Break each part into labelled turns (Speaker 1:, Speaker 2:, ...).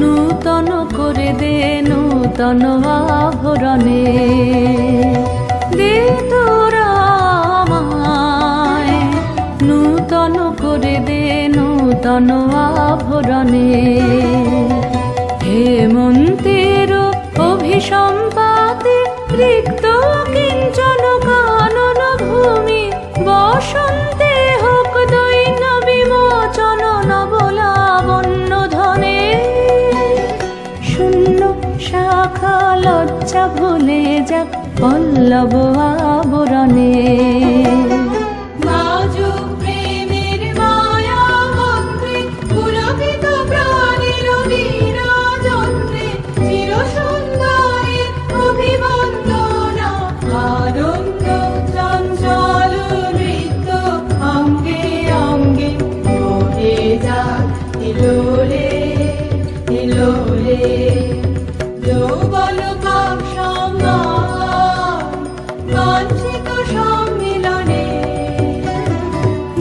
Speaker 1: নূতন করে দে নূতন আভরণে। দে নূতন করে দে নূতন আভরণে। হেমন্তের অভিসম্পাতে রিক্ত লজ্জা ভুলে যাক পল্লব আবরণে।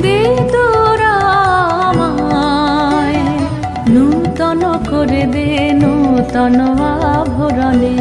Speaker 1: দে তোরা আমায় নূতন করে দে নূতন আভরণে।